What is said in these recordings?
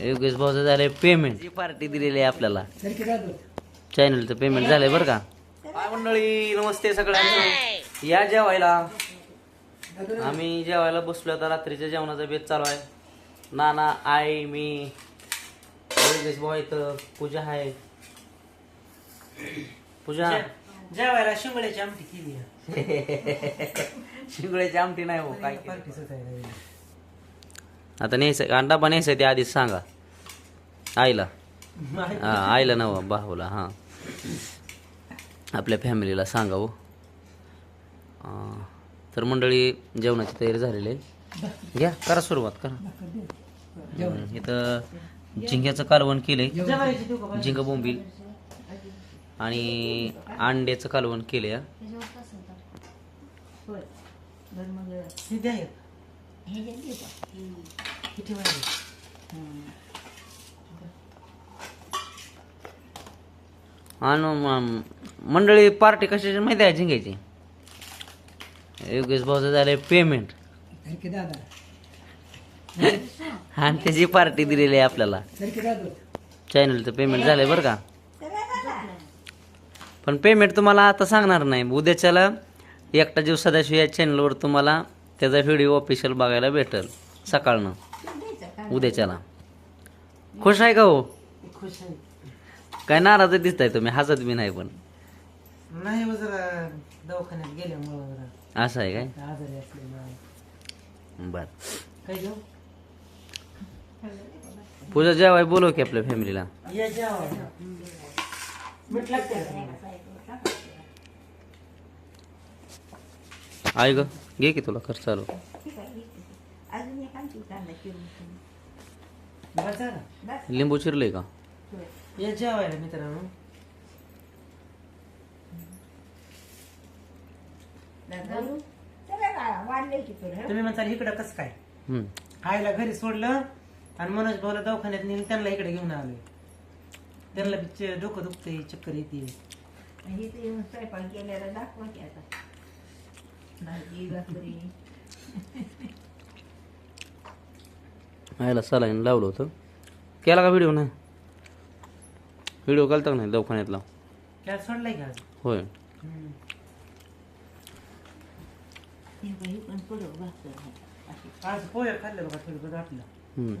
योगेश भाऊचं झालंय payment party दिलेली आहे आपल्याला. चॅनलचं पेमेंट झालंय बरं का? हाय मंडळी नमस्ते सगळ्यांना या जेवायला. आम्ही जेवायला बसलो आता रात्रीच्या जेवणाचा बेत चालू आहे. नाना आई मी योगेश भाऊ इथं पूजा आहे. पूजा? जेवायला शिंगड्याची आमटी केली आहे. शिंगड्याची आमटी नाही हो काय केलं? पार्टीचं काय नाही. आता न्यायचं अंडा पण न्यायचं ते आधीच सांगा. आईला. हा आईला नव भाऊला हां. आपल्या फॅमिलीला सांगा हो. तर मंडळी जेवणाची तयारी झालेली आहे. घ्या करा सुरुवात करा. इथं झिंग्याचं कालवण केलंय. झिंग बोंबील. आणि अंड्याचं कालवण केलंय. हा. आणि मंडळी पार्टी कशाची माहिती आहे झिंग्याची योगेश भाऊचं झालंय पेमेंट आणि त्याची पार्टी दिलेली आहे आपल्याला चॅनलचं पेमेंट झालंय बरं का पण पेमेंट तुम्हाला आता सांगणार नाही. उद्याच्याला एकटा जीव सदाशिव या चॅनलवर तुम्हाला त्याचा व्हिडिओ ऑफिशियल बघायला भेटेल. सकाळनं. उद्याच्याला. खुश आहे का हो? खुश आहे. काय नाराज दिसताय तुम्ही? हसत बी नाही पण. नाही हो जरा दवाखान्यात गेल्यामुळं जरा असं आहे काय? आजारी असल्यामुळं. बर. काय घेऊ पूजा जेवाय बोलव की आपल्या फॅमिलीला या? आई ग. घे की तुला खर्च बस झालं? लिंबू चिरलंय का? या जेवायला मित्रांनो. तुम्ही म्हणताल इकडं कसं काय? हम्म. आईला घरी सोडलं आणि मनोज भाऊला दवाखान्यात नेलं त्यांना इकडे घेऊन आलोय त्यांना बी चे- डोकं दुखतंय चक्कर येते आईला सलाईन लावलं होतं. केला का व्हिडिओ नाही? व्हिडिओ केलता का नाही दवाखान्यातला? काय सोडलाय का? होय. आज पोहे खाल्लं बघा थोडं.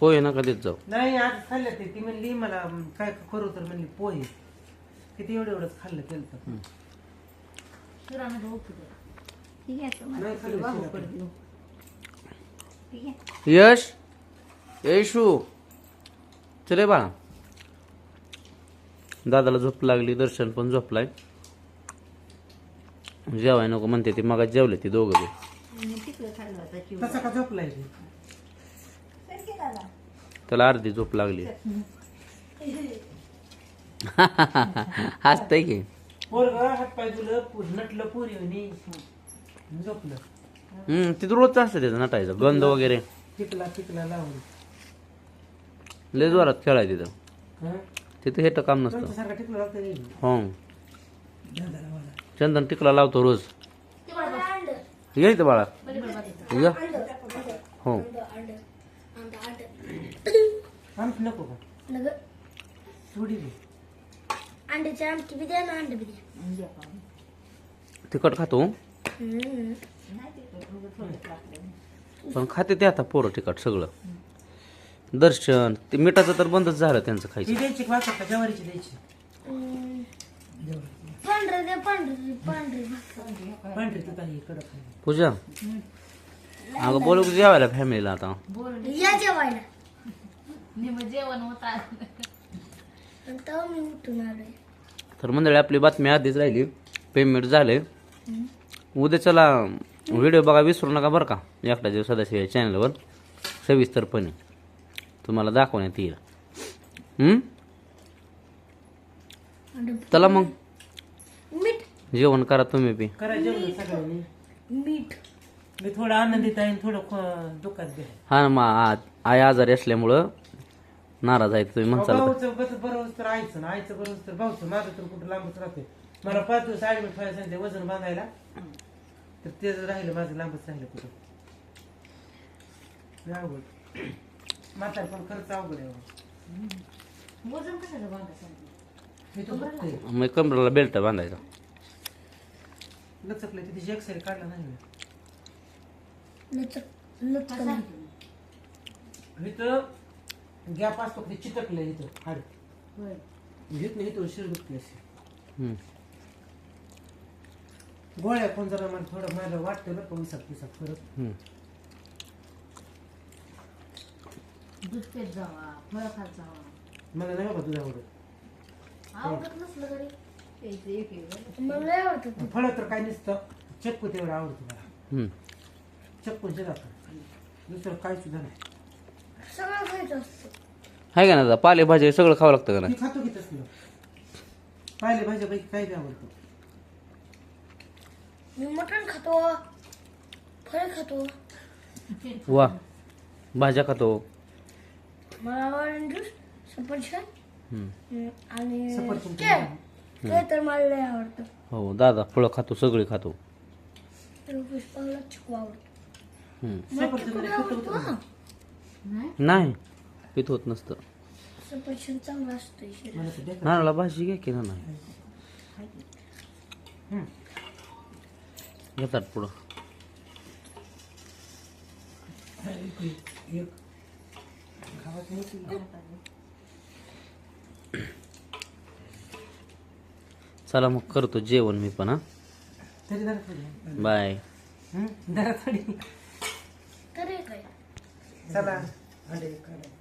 होय नका देत जाऊ. नाही आज खाल्लं ते. ती म्हणली मला काय करू तर म्हणली पोहे. किती एवढं एवढंच खाल्लं केलं तर? नाही खाल्लं यश येशू. चले बाळा. दादाला झोप लागली दर्शन पण झोपलाय. जेवाय नको म्हणते ती मग जेवले ती दोघं बी. तसा का झोपलाय त्याला अर्धी झोप लागली. हसतंय की. पोरग हातपाय तुला नटलं पुरी आणि झोपलं. हम्म तिथं रोजच असतं त्याचं नटायचं. गंध वगैरे. लावून. लय जोरात खेळाय तिथं. हं? तिथं हेट काम नसतं. टिकलं लागतं हो. चंदन टिकला लावतो रोज. ये इथं बाळा. ये. हो. नको का? थोडी अंड्याची आमटी बी द्या ना अंडे बी द्या तिखट खातो? पण खाते ते आता पोरं तिखट सगळं. दर्शन ते मिठाचं तर बंदच झालं त्यांचं ती खायचं. द्यायची का वाचा का ज्वारीची द्यायची पांढरे द्या पांढरी पांढरी भाकर पांढरी तू काही कडक आहे. पूजा? अगं बोलू की जेवायला फॅमिलीला आता. या जेवायला. जेवण होता तेव्हा मी उठून आलोय. तर मंडळी आपली बातमी आधीच राहिली. पेमेंट झाले उद्या चला व्हिडिओ बघा विसरू नका बरं का एकटा जीव सदाशिव या चॅनलवर सविस्तरपणे. तुम्हाला दाखवण्यात येईल? चला मग. मीठ. जेवण करा तुम्ही बी. करा जेवण सगळ्यांनी. मीठ. मी थोडं आनंदित आहे थोडं दुःखात. हा ना मग आ- आई आजारी असल्यामुळं नाराज आहे तुम्ही म्हणसाल का? भाऊचं बस बरोबर तर आईचं ना आईचं बरोबर तर भाऊचं माझं तर कुठं लांबच राहते मला पाच दिवस ऍडमिट व्हायला सांगितले वजन बांधायला तर ते जर राहिलं माझं लांबच राहिलं कुठं लय अवघड म्हातार पण खरंच अवघड आहे हो. वजन बांधायचं हे तर दुखतंय. मग कमरेला बेल्ट बांधायचा लचकलं तिथे जे एक्सरे काढला नाही मी. लचक लचक इथं गॅप असतो ते चिटकलं इथं हाड. घेत नाही इथं शिर दुखते अशी हम्म. गोळ्या कोण जरा मला थोडं मला वाटतं बरं का विसाक पिसाक परत. दूध जावा फळं खात जावा. मला नाही बाबा तुझ्या आवडत आवडत नसलं तरी. प्यायचं एक एक मला लय आवडतं. फळं तर काय नसतं. चक्कू तेवढं आवडतं मला. चक्कून शिरा दुसरं काय सुद्धा नाही. सगळं खायचं असतं. आहे का ना दादा? पालेभाज्या सगळं खावं लागतं का मी नाही खातो की तसलं. पाहिले भाज्यापैकी काय बी आवडतं? मी मटण खातो फळ खातो. वा भाज्या खातो. मला ऑरेंज ज्यूस सफरचंद हम्म. हम्म, आणि सफरचंद केळ. ते तर मला लय आवडतं. हो दादा फळं खातो सगळे खातो. पुष्पाला चिकू आवडतो. हम्म. मला सफरचंद चिकू नाही, आवडतो फक्त हा. नाही? नाही. पित होत नसतं. सफरचंद चांगला असतो शरीर. नानाला भाजी घ्या की ना नाही? हम्म. घेतात पुढं. एक खावाचं नाही की. चला मग करतो जेवण मी पण हा. बाय हम्म? जरा थोडी तरी काय चला. अंडे काढा